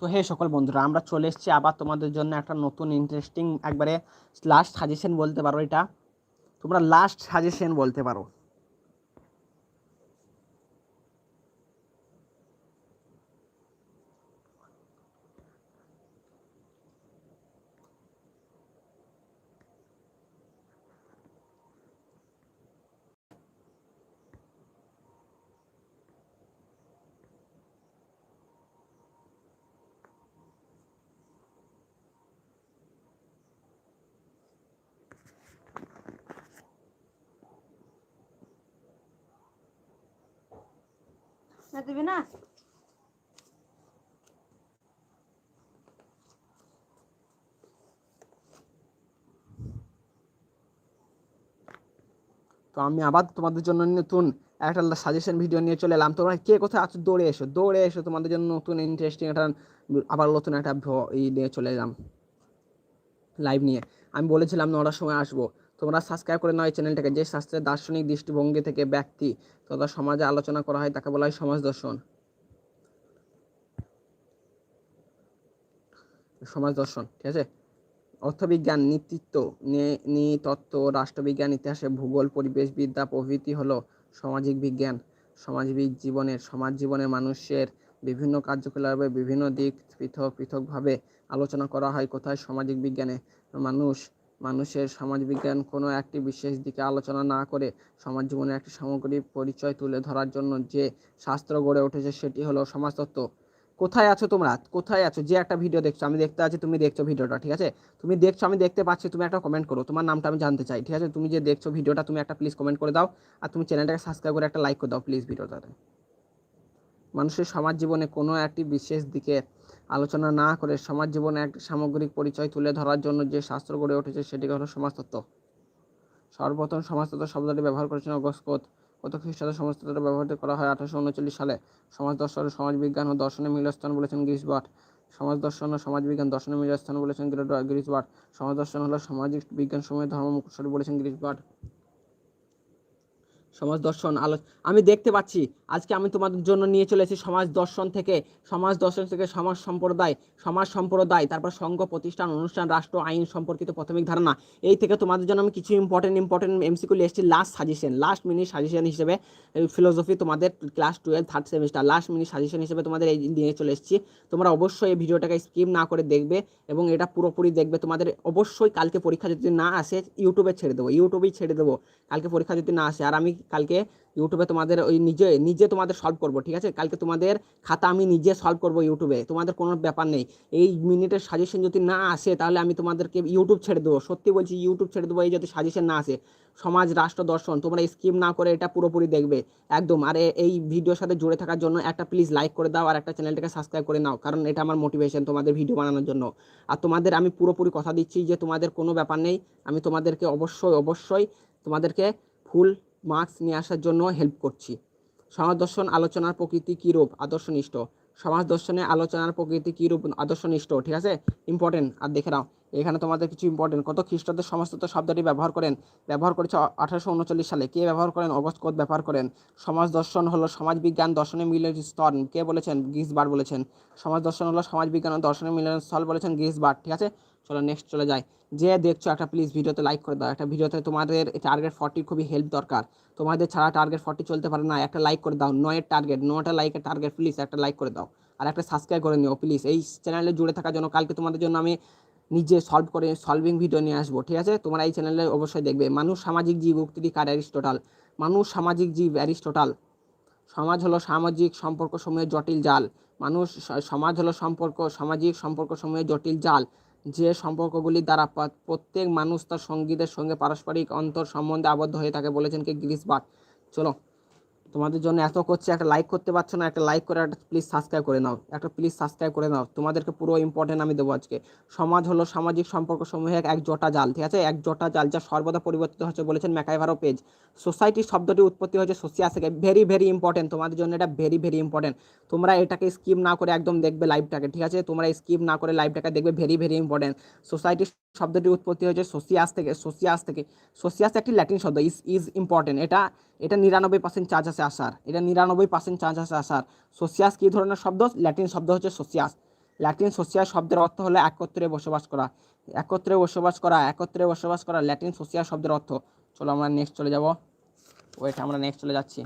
তো হে সকল বন্ধুরা, আমরা চলে এসেছি আবার তোমাদের জন্য একটা নতুন ইন্টারেস্টিং একবারে লাস্ট সাজেশন বলতে পারো এটা। তোমরা লাস্ট সাজেশন বলতে পারো। না দিবি না? তো আমি আবার তোমাদের জন্য নতুন একটা সাজেশন ভিডিও নিয়ে চলে এলাম। তোমরা কে কোথায় আছো? দৌড়ে এসো দৌড়ে এসো। তোমাদের জন্য নতুন ইন্টারেস্টিং একটা, আবার নতুন একটা ই নিয়ে চলে এলাম। লাইভ নিয়ে। আমি বলেছিলাম নটার সময় আসব। তোমরা সাবস্ক্রাইব করে নাও এই চ্যানেলটাকে যে শাস্ত্রের দার্শনিক দৃষ্টিভঙ্গি থেকে ব্যক্তি তথা সমাজে আলোচনা করা হয়, তাকে বলা হয় সমাজ দর্শন। সমাজ দর্শন, ঠিক আছে? অর্থবিজ্ঞান, নীতিত্ব নৃতত্ত্ব রাষ্ট্রবিজ্ঞান, ইতিহাসে ভূগোল, পরিবেশবিদ্যা প্রভৃতি হলো সামাজিক বিজ্ঞান। সামাজিক জীবনের সমাজ জীবনে মানুষের বিভিন্ন কার্যকলাপে বিভিন্ন দিক পৃথক, পৃথকভাবে আলোচনা করা হয়, কোথায় সামাজিক বিজ্ঞানে মানুষ মানুষের সমাজবিজ্ঞান কোনো একটি বিশেষ দিকে আলোচনা না করে সমাজ জীবনের একটি সামগ্রিক পরিচয় তুলে ধরার জন্য যে শাস্ত্র গড়ে উঠেছে সেটি হলো সমাজতত্ত্ব। কোথায় আছো তোমরা? কোথায় আছো? যে একটা ভিডিও দেখছ, আমি দেখতে আছি, তুমি দেখছ ভিডিওটা ঠিক আছে? তুমি দেখছ, আমি দেখতে পাচ্ছি, তুমি একটা কমেন্ট করো, তোমার নামটা আমি জানতে চাই, ঠিক আছে? তুমি যে দেখছ ভিডিওটা তুমি একটা প্লিজ কমেন্ট করে দাও, আর তুমি চ্যানেলটাকে সাবস্ক্রাইব করে একটা লাইক করে দাও প্লিজ ভিডিওটাতে মানুষের সমাজ জীবনে কোনো একটি বিশেষ দিকে আলোচনা না করে সমাজ জীবনে এক সামগ্রিক পরিচয় তুলে ধরার জন্য যে শাস্ত্র গড়ে উঠেছে সেটি হলো সমাজতত্ত্ব। সর্বপ্রথম সমাজতত্ত্ব শব্দটি ব্যবহার করেছেন অগস্কোত কত খ্রিস্টাব্দে সমাজতত্ত্বটা ব্যবহৃত করা হয় আঠারোশো উনচল্লিশ সালে। সমাজ দর্শন সমাজবিজ্ঞান ও দর্শনের মিলস্থান বলেছেন গ্রিস বাট সমাজ দর্শন ও সমাজবিজ্ঞান দর্শনের মিলস্থান বলেছেন গ্রে- গ্রিস সমাজ দর্শন হলো সামাজিক বিজ্ঞান সময় ধর্ম মুখোশী বলেছেন গ্রিস বাট সমাজ দর্শন আলো আমি দেখতে পাচ্ছি, আজকে আমি তোমাদের জন্য নিয়ে চলেছি সমাজ দর্শন থেকে। সমাজ দর্শন থেকে সমাজ সম্প্রদায় সমাজ সম্প্রদায়, তারপর সংঘ প্রতিষ্ঠান, অনুষ্ঠান, রাষ্ট্র, আইন সম্পর্কিত প্রাথমিক ধারণা। এই থেকে তোমাদের জন্য আমি কিছু ইম্পর্টেন্ট ইম্পর্টেন্ট এমসিকিউ এসেছি last suggestion last minute suggestion হিসেবে ফিলোসফি তোমাদের class twelve third semester last minute suggestion হিসেবে তোমাদের এই নিয়ে চলে এসেছি। তোমরা অবশ্যই এই ভিডিওটাকে স্কিপ না করে দেখবে এবং এটা পুরোপুরি দেখবে। তোমাদের অবশ্যই কালকে পরীক্ষা যদি না আসে ইউটিউবে ছেড়ে দেবো ইউটিউবেই ছেড়ে দেবো, কালকে পরীক্ষা যদি না আসে। আর আমি কালকে ইউটিউবে তোমাদের ওই নিজে নিজে তোমাদের সলভ করব, ঠিক আছে? কালকে তোমাদের খাতা আমি নিজে সলভ করব ইউটিউবে তোমাদের কোনো ব্যাপার নেই। এই মিনিটের সাজেশন যদি না আসে, তাহলে আমি তোমাদেরকে ইউটিউব ছেড়ে দেবো। সত্যি বলছি ইউটিউব ছেড়ে দেবো, এই যদি সাজেশন না আসে। সমাজ, রাষ্ট্র, দর্শন, তোমরা স্কিপ না করে এটা পুরোপুরি দেখবে। একদম, আর এই ভিডিওর সাথে জুড়ে থাকার জন্য একটা প্লিজ লাইক করে দাও, আর একটা চ্যানেলটাকে সাবস্ক্রাইব করে নাও, কারণ এটা আমার মোটিভেশন তোমাদের ভিডিও বানানোর জন্য। আর তোমাদের, আমি পুরোপুরি কথা দিচ্ছি যে তোমাদের কোনো ব্যাপার নেই। আমি তোমাদেরকে অবশ্যই অবশ্যই তোমাদেরকে ফুল মার্কস নিয়ে আসার জন্য হেল্প করছি। সমাজ দর্শন আলোচনার প্রকৃতি কীরূপ আদর্শনিষ্ঠ। সমাজ দর্শনে আলোচনার প্রকৃতি কীরূপ আদর্শনিষ্ঠ, ঠিক আছে? ইম্পর্টেন্ট আর দেখে নাও, এখানে তোমাদের কিছু ইম্পর্টেন্ট কত খ্রিস্টাব্দের সমস্ত শব্দটি ব্যবহার করেন। ব্যবহার করেছে আঠারোশো উনচল্লিশ সালে। কে ব্যবহার করেন? কোদ ব্যবহার করেন। সমাজ দর্শন হলো সমাজ বিজ্ঞান দর্শনের মিলের স্তর। কে বলেছেন? গিসবার বলেছেন। সমাজ দর্শন হলো সমাজ বিজ্ঞান ও দর্শনের মিলনের স্থল বলেছেন গিসবার ঠিক আছে? চলো নেক্সট চলে যাই। যে দেখছ একটা প্লিজ ভিডিওতে লাইক করে দাও। একটা ভিডিওতে তোমাদের টার্গেট ফর্টির খুবই হেল্প দরকার। তোমাদের ছাড়া টার্গেট ফর্টি চলতে পারে না। একটা লাইক করে দাও। নয়ের টার্গেট নটা লাইকের টার্গেট প্লিজ একটা লাইক করে দাও। আর একটা সাবস্ক্রাইব করে নিও প্লিজ এই চ্যানেলে জুড়ে থাকার জন্য কালকে তোমাদের জন্য আমি নিজে সলভ করে সলভিং ভিডিও নিয়ে আসব। ঠিক আছে? তোমরা এই চ্যানেলে অবশ্যই দেখবে। মানুষ, সামাজিক জীব উক্তিটি কার অ্যারিস্টোটাল? মানুষ, সামাজিক জীব, অ্যারিস্টোটাল। সমাজ হলো সামাজিক সম্পর্ক সমূহের জটিল জাল। মানুষ সমাজ হলো সম্পর্ক, সামাজিক সম্পর্ক সমূহের জটিল জাল। যে সম্পর্কগুলি দ্বারা প্রত্যেক মানুষ তার সঙ্গীদের সঙ্গে পারস্পরিক অন্তর সম্বন্ধে আবদ্ধ হয়ে থাকে বলেছেন কি গ্রিস বাট চলো। তোমাদের জন্য এত করছে, একটা লাইক করতে পারছ না, একটা লাইক করে একটা প্লিজ সাবস্ক্রাইব করে নাও, একটা প্লিজ সাবস্ক্রাইব করে নাও। তোমাদেরকে পুরো ইম্পর্টেন্ট আমি দেবো আজকে। সমাজ হলো সামাজিক সম্পর্ক সমূহের এক জটা জাল, ঠিক আছে? এক জটা জাল যা সর্বদা পরিবর্তিত হচ্ছে বলেছেন ম্যাকাইভারো পেজ। সোসাইটি শব্দটি উৎপত্তি হয়েছে সোসিয়াস থেকে। ভেরি ভেরি ইম্পর্টেন্ট তোমাদের জন্য এটা ভেরি ভেরি ইম্পর্টেন্ট তোমরা এটাকে স্কিপ না করে একদম দেখবে লাইভটাকে ঠিক আছে? তোমরা স্কিপ না করে লাইভটাকে দেখবে ভেরি ভেরি ইম্পর্টেন্ট সোসাইটি শব্দটি উৎপত্তি হয়েছে সোসিয়াস থেকে সোসিয়াস থেকে। সোসিয়াস একটি ল্যাটিন শব্দ ইজ ইজ ইম্পর্টেন্ট এটা এটা নিরানব্বই পার্সেন্ট চার্জ আছে আসার। এটা নিরানব্বই পার্সেন্ট চার্জ আছে আসার। সোসিয়াস কী ধরনের শব্দ? ল্যাটিন শব্দ হচ্ছে সোসিয়াস। ল্যাটিন সোসিয়াল শব্দের অর্থ হলো একত্রে বসবাস করা। একত্রে বসবাস করা, একত্রে বসবাস করা ল্যাটিন সোসিয়াল শব্দের অর্থ। চলো আমরা নেক্সট চলে যাব। ওয়েট আমরা নেক্সট চলে যাচ্ছি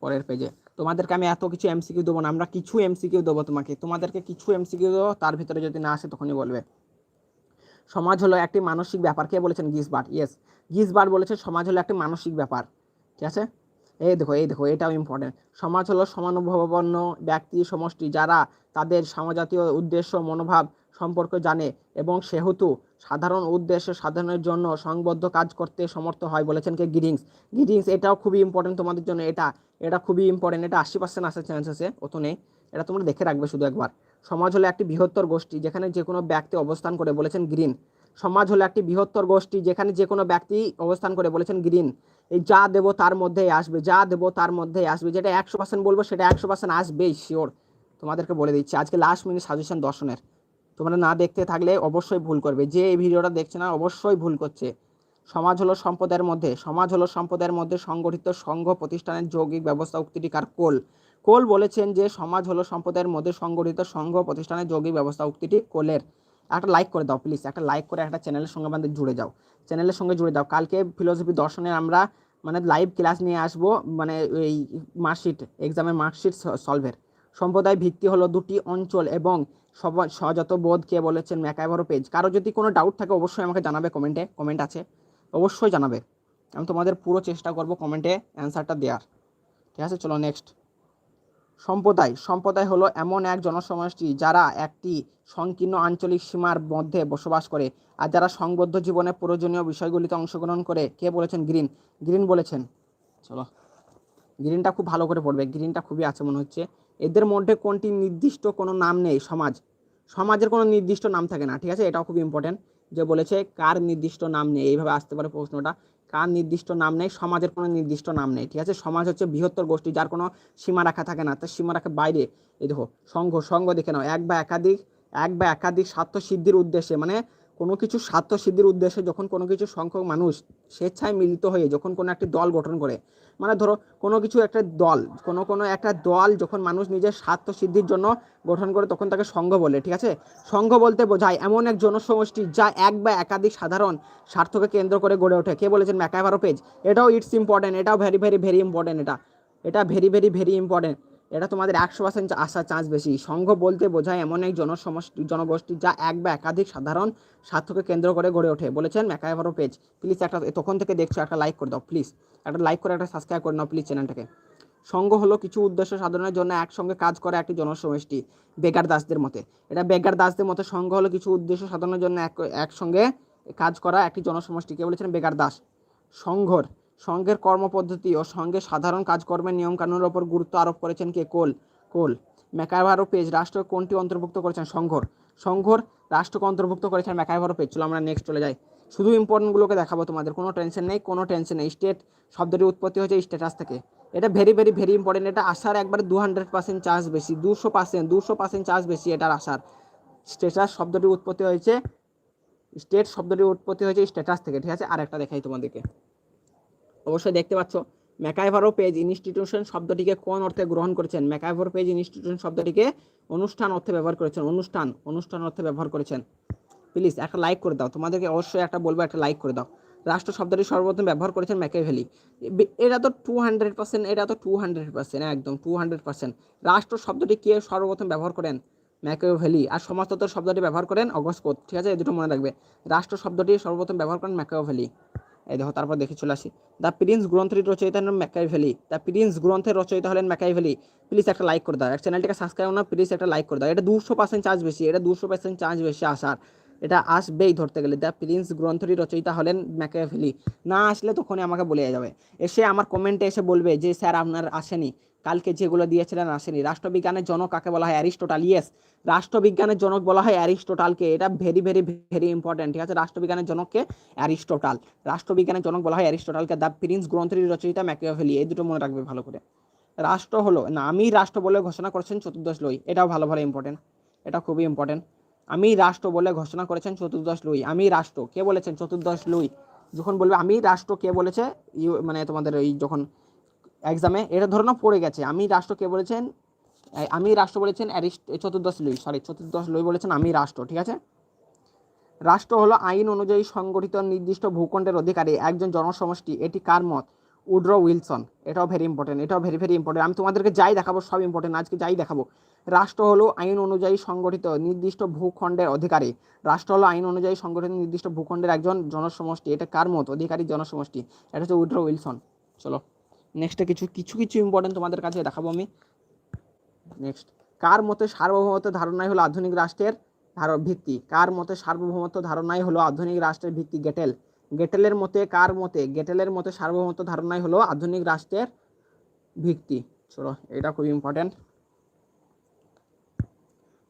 পরের পেজে তোমাদেরকে আমি এত কিছু এমসিকিউ দেবো না, আমরা কিছু এমসিকিউ দেবো তোমাকে। তোমাদেরকে কিছু এমসিকিউ দেবো, তার ভিতরে যদি না আসে তখনই বলবে। সমাজ হলো একটি মানসিক ব্যাপার। কে বলেছেন? গিসবার্ট ইয়েস গিসবার্ট বলেছে সমাজ হলো একটি মানসিক ব্যাপার। ঠিক আছে? এই দেখো এই দেখো, এটাও ইম্পর্টেন্ট সমাজ হলো সমানুভবাপন্ন ব্যক্তি, সমষ্টি, যারা তাদের সমাজাতীয় উদ্দেশ্য, মনোভাব সম্পর্কে জানে এবং সেহেতু সাধারণ উদ্দেশ্য সাধনের জন্য সংবদ্ধ কাজ করতে সমর্থ হয় বলেছেন কে? গিরিংস। গিরিংস, এটাও খুবই ইম্পর্টেন্ট তোমাদের জন্য। এটা এটা খুবই ইম্পর্টেন্ট এটা আশি পার্সেন্ট আসার চান্স আছে অত নেই। এটা তোমরা দেখে রাখবে শুধু একবার। সমাজ হলো একটি বৃহত্তর গোষ্ঠী, যেখানে যে কোনো ব্যক্তি অবস্থান করে বলেছেন গ্রিন। সমাজ হলো একটি বৃহত্তর গোষ্ঠী, যেখানে যে কোনো ব্যক্তি অবস্থান করে বলেছেন গ্রিন। এই যা দেবো তার মধ্যেই আসবে, যা দেবো তার মধ্যেই আসবে, যেটা একশো পার্সেন্ট বলব সেটা একশো পার্সেন্ট আসবেই শিওর তোমাদেরকে বলে দিচ্ছি, আজকে লাস্ট মিনিট সাজেশন দর্শনের। তোমরা না দেখতে থাকলে অবশ্যই ভুল করবে, যে এই ভিডিওটা দেখছে না অবশ্যই ভুল করছে। সমাজ হলো সম্পদের মধ্যে, সমাজ হলো সম্পদের মধ্যে সংগঠিত সংঘ প্রতিষ্ঠানের যৌগিক ব্যবস্থা উক্তিটি কার কোল। কোল বলেছেন যে সমাজ হলো সম্প্রদায়ের মধ্যে সংগঠিত সংঘ প্রতিষ্ঠানের যৌগিক ব্যবস্থা উক্তিটি কোলের। একটা লাইক করে দাও প্লিজ একটা লাইক করে একটা চ্যানেলের সঙ্গে আমাদের জুড়ে যাও। চ্যানেলের সঙ্গে জুড়ে দাও কালকে ফিলোসফি দর্শনের আমরা মানে লাইভ ক্লাস নিয়ে আসব মানে এই মার্কশিট এক্সামের মার্কশিট সলভের সম্প্রদায় ভিত্তি হলো দুটি অঞ্চল এবং সহজাত বোধ কে বলেছেন ম্যাকাইভারো পেজ। কারও যদি কোনো ডাউট থাকে অবশ্যই আমাকে জানাবে কমেন্টে কমেন্ট আছে। অবশ্যই জানাবে। আমি তোমাদের পুরো চেষ্টা করব কমেন্টে অ্যান্সারটা দেওয়ার ঠিক আছে, চলো নেক্সট সম্প্রদায়। সম্প্রদায় হলো এমন এক জনসমষ্টি যারা একটি সংকীর্ণ আঞ্চলিক সীমার মধ্যে বসবাস করে আর যারা সংবদ্ধ জীবনে প্রয়োজনীয় বিষয়গুলিতে অংশগ্রহণ করে। কে বলেছেন? গ্রিন। গ্রিন বলেছেন। চলো। গ্রিনটা খুব ভালো করে পড়বে। গ্রিনটা খুবই আছে মনে হচ্ছে। এদের মধ্যে কোনটি নির্দিষ্ট কোনো নাম নেই? সমাজ। সমাজের কোনো নির্দিষ্ট নাম থাকে না, ঠিক আছে? এটাও খুব ইম্পর্টেন্ট যে বলেছে, কার নির্দিষ্ট নাম নেই? এইভাবে আসতে পারে প্রশ্নটা। কার নির্দিষ্ট নাম নেই? সমাজের কোনো নির্দিষ্ট নাম নেই, ঠিক আছে? সমাজ হচ্ছে বৃহত্তর গোষ্ঠী, যার কোনো সীমারেখা থাকে না। তার সীমা রাখা বাইরে, এই দেখো, সংঘ সংঘ দেখে নাও। এক বা একাধিক, এক বা একাধিক স্বার্থ সিদ্ধির উদ্দেশ্যে মানে কোনো কিছু স্বার্থ সিদ্ধির উদ্দেশ্যে যখন কোনো কিছু সংখ্যক মানুষ স্বেচ্ছায় মিলিত হয়ে যখন কোনো একটি দল গঠন করে মানে ধরো কোনো কিছু একটা দল, কোনো কোনো একটা দল যখন মানুষ নিজের স্বার্থ সিদ্ধির জন্য গঠন করে তখন তাকে সংঘ বলে, ঠিক আছে? সংঘ বলতে বোঝায় এমন এক জনসমষ্টি যা এক বা একাধিক সাধারণ স্বার্থকে কেন্দ্র করে গড়ে ওঠে। কে বলেছেন? ম্যাকাইভারো পেজ এটাও ইটস ইম্পর্টেন্ট এটাও ভেরি ভেরি ভেরি ইম্পর্টেন্ট এটা। এটা ভেরি ভেরি ভেরি ইম্পর্টেন্ট এটা তোমাদের একশো পার্সেন্ট আসার চান্স বেশি। সংঘ বলতে বোঝায় এমন এক জনসমষ্টি জনগোষ্ঠী যা এক বা একাধিক সাধারণ স্বার্থকে কেন্দ্র করে গড়ে ওঠে। বলেছেন ম্যাকাইভারো পেজ। প্লিজ একটা তখন থেকে দেখছ, একটা লাইক করে দাও প্লিজ একটা লাইক করে, একটা সাবস্ক্রাইব করে নাও প্লিজ চ্যানেলটাকে সংঘ হলো কিছু উদ্দেশ্য সাধনের জন্য একসঙ্গে কাজ করা একটি জনসমষ্টি, বেকার দাসদের মতে। এটা বেকার দাসদের মতে সংঘ হলো কিছু উদ্দেশ্য সাধনের জন্য এক একসঙ্গে কাজ করা একটি জনসমষ্টি কে বলেছেন বেকার দাস। সংঘর সংঘের কর্মপদ্ধতি ও সঙ্গে সাধারণ কাজকর্মের নিয়মকানুনের ওপর গুরুত্ব আরোপ করেছেন কে কোল কোল। ম্যাকাইভারো পেজ, রাষ্ট্র কোনটি অন্তর্ভুক্ত করেছেন? সংঘর। সংঘর, রাষ্ট্রকে অন্তর্ভুক্ত করেছেন ম্যাকাইভারো পেজ। চলো আমরা নেক্সট চলে যাই। শুধু ইম্পর্টেন্টগুলোকে দেখাবো তোমাদের, কোনো টেনশন নেই, কোনো টেনশন নেই। স্টেট শব্দটি উৎপত্তি হয়েছে স্ট্যাটাস থেকে। এটা ভেরি ভেরি ভেরি ইম্পর্টেন্ট এটা আসার একবারে দু হান্ড্রেড পার্সেন্ট চার্জ বেশি, দুশো পার্সেন্ট দুশো পার্সেন্ট চার্জ বেশি এটার আসার। স্ট্যাটাস শব্দটি উৎপত্তি হয়েছে স্টেট শব্দটি উৎপত্তি হয়েছে স্ট্যাটাস থেকে, ঠিক আছে? আর একটা দেখাই তোমাদেরকে। অবশ্যই দেখতে পাচ্ছ। ম্যাকাইভারো পেজ ইনস্টিটিউশন শব্দটিকে কোন অর্থে গ্রহণ করেছেন? ম্যাকাইভারো পেজ ইনস্টিটিউশন শব্দটিকে অনুষ্ঠান অর্থে ব্যবহার করেছেন। অনুষ্ঠান অনুষ্ঠান অর্থে ব্যবহার করেছেন। প্লিজ একটা লাইক করে দাও। তোমাদেরকে অবশ্যই একটা বলব, একটা লাইক করে দাও। রাষ্ট্র শব্দটি সর্বপ্রথম ব্যবহার করেছেন ম্যাকাইভেলি এটা তো টু হান্ড্রেড পার্সেন্ট এটা তো টু হান্ড্রেড পার্সেন্ট একদম টু হান্ড্রেড পার্সেন্ট রাষ্ট্র শব্দটি কে সর্বপ্রথম ব্যবহার করেন? ম্যাকাইভেলি আর সমাজতত্ত্ব শব্দটি ব্যবহার করেন অগস্কোত ঠিক আছে? এই দুটো মনে রাখবে। রাষ্ট্র শব্দটি সর্বপ্রথম ব্যবহার করেন ম্যাকাইভেলি এই দেখো, তারপর দেখে চলে আসি। দ্য প্রিন্স গ্রন্থের রচয়িতা হলেন ভ্যালি দ্য প্রিন্স গ্রন্থের রচয়িতা হলেন ম্যাকাই ভ্যালি প্লিজ একটা লাইক করে দাও। চ্যানেলটিকে সাবস্ক্রাইব না প্লিজ একটা লাইক করে দাও। এটা দুশো পার্সেন্ট চার্জ বেশি, এটা দুশো পার্সেন্ট চার্জ বেশি আসার। এটা আসবেই ধরতে গেলে। দ্য প্রিন্স গ্রন্থটির রচয়িতা হলেন ম্যাকাইভেলি না আসলে তখনই আমাকে বলে যাবে। এসে আমার কমেন্টে এসে বলবে যে, স্যার, আপনার আসেনি। কালকে যেগুলো দিয়েছিলেন আসেনি। রাষ্ট্রবিজ্ঞানের জনক কাকে বলা হয়? অ্যারিস্টোটাল। ইয়েস, রাষ্ট্রবিজ্ঞানের জনক বলা হয় অ্যারিস্টোটালকে। এটা ভেরি ভেরি ভেরি ইম্পর্টেন্ট। ঠিক আছে, রাষ্ট্রবিজ্ঞানের জনককে অ্যারিস্টোটাল। রাষ্ট্রবিজ্ঞানের জনক বলা হয় অ্যারিস্টোটালকে। দ্য প্রিন্স গ্রন্থটির রচয়িতা ম্যাকিয়াভেলি এই দুটো মনে রাখবে ভালো করে। রাষ্ট্র হলো, না, আমি রাষ্ট্র বলে ঘোষণা করেছেন চতুর্দশ লই। এটাও ভালো ভালো ইম্পর্টেন্ট। এটা খুবই ইম্পর্টেন্ট। আমি রাষ্ট্র বলে ঘোষণা করেছেন চতুর্দশ লুই। আমি রাষ্ট্র। কে বলেছেন চতুর্দশ লুই? যখন বলবে, আমি রাষ্ট্র কে বলেছে? মানে তোমাদের ওই যখন এক্সামে এটা ধরো পড়ে গেছে। আমি রাষ্ট্র কে বলেছেন? আমি রাষ্ট্র বলেছেন অ্যারিস্ট চতুর্দশ লুই। সরি, চতুর্দশ লুই বলেছেন, আমি রাষ্ট্র ঠিক আছে? রাষ্ট্র হলো আইন অনুযায়ী সংগঠিত নির্দিষ্ট ভূখণ্ডের অধিকারী। একজন জনসমষ্টি। এটি কার মত? উড্রো উইলসন, এটাও ভেরি ইম্পর্টেন্ট এটাও ভেরি ভেরি ইম্পর্টেন্ট আমি তোমাদেরকে যাই দেখাবো, সব ইম্পর্টেন্ট আজকে যাই দেখাবো। রাষ্ট্র হলো আইন অনুযায়ী সংগঠিত, নির্দিষ্ট ভূখণ্ডের অধিকারী। রাষ্ট্র হলো আইন অনুযায়ী সংগঠিত, নির্দিষ্ট ভূখণ্ডের একজন জনসমষ্টি। এটা কার মত? অধিকারী জনসমষ্টি। এটা হচ্ছে উড্রো উইলসন। চলো নেক্সটে কিছু কিছু কিছু ইম্পর্টেন্ট তোমাদের কাছে দেখাবো আমি। নেক্সট কার মতে সার্বভৌমত্ব ধারণাই হলো আধুনিক রাষ্ট্রের ভিত্তি? কার মতে সার্বভৌমত্ব ধারণাই হলো আধুনিক রাষ্ট্রের ভিত্তি? গেটেল। গেটেলের মতে, কার মতে? গেটেলের মতে সার্বভৌমত্ব ধারণাই হলো আধুনিক রাষ্ট্রের ভিত্তি। চলো, এটা খুব ইম্পর্টেন্ট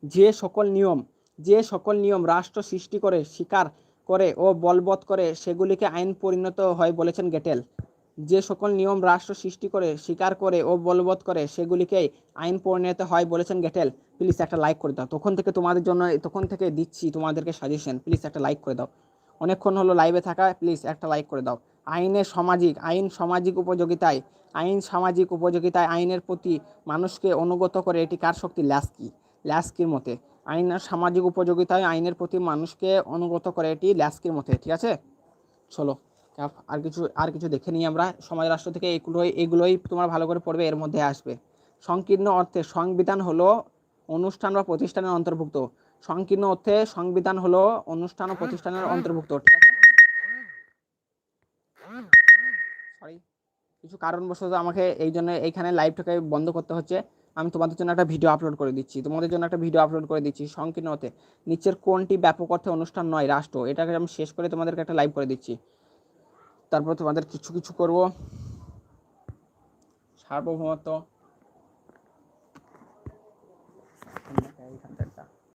যে সকল নিয়ম, যে সকল নিয়ম রাষ্ট্র সৃষ্টি করে স্বীকার করে ও বলবৎ করে, সেগুলিকে আইন পরিণত হয় বলেছেন গেটেল। যে সকল নিয়ম রাষ্ট্র সৃষ্টি করে স্বীকার করে ও বলবৎ করে সেগুলিকেই আইন পরিণত হয় বলেছেন গেটেল। প্লিজ একটা লাইক করে দাও। তখন থেকে তোমাদের জন্য, তখন থেকে দিচ্ছি তোমাদেরকে সাজেশন প্লিজ একটা লাইক করে দাও। অনেকক্ষণ হলো লাইভে থাকা প্লিজ একটা লাইক করে দাও। আইনের সামাজিক, আইন সামাজিক উপযোগিতায়, আইন সামাজিক উপযোগিতায় আইনের প্রতি মানুষকে অনুগত করে এটি কার শক্তি? ল্যাস্কি। ল্যাস্কির মতে। আইন সামাজিক উপযোগিতায় আইনের প্রতি মানুষকে অনুগত করে এটি ল্যাস্কির মতে, ঠিক আছে? চলো আর কিছু আর কিছু দেখে নিই আমরা। সমাজ রাষ্ট্র থেকে এগুলোই এগুলোই তোমার ভালো করে পড়বে, এর মধ্যে আসবে। সংকীর্ণ অর্থে সংবিধান হলো অনুষ্ঠান বা প্রতিষ্ঠানের অন্তর্ভুক্ত। সংকীর্ণ অর্থে সংবিধান হলো অনুষ্ঠান ও প্রতিষ্ঠানের অন্তর্ভুক্ত, ঠিক আছে? সরি কিছু কারণবশত আমাকে এই জন্য এইখানে লাইভটাকে বন্ধ করতে হচ্ছে। আমি তোমাদের জন্য একটা ভিডিও আপলোড করে দিচ্ছি। তোমাদের জন্য একটা ভিডিও আপলোড করে দিচ্ছি সংকীর্ণ অর্থে। নিচের কোনটি ব্যাপক অর্থে অনুষ্ঠান নয়, রাষ্ট্র? এটাকে আমি শেষ করে তোমাদেরকে একটা লাইভ করে দিচ্ছি। তারপর তোমাদের কিছু কিছু করব। সার্বভৌমত্ব।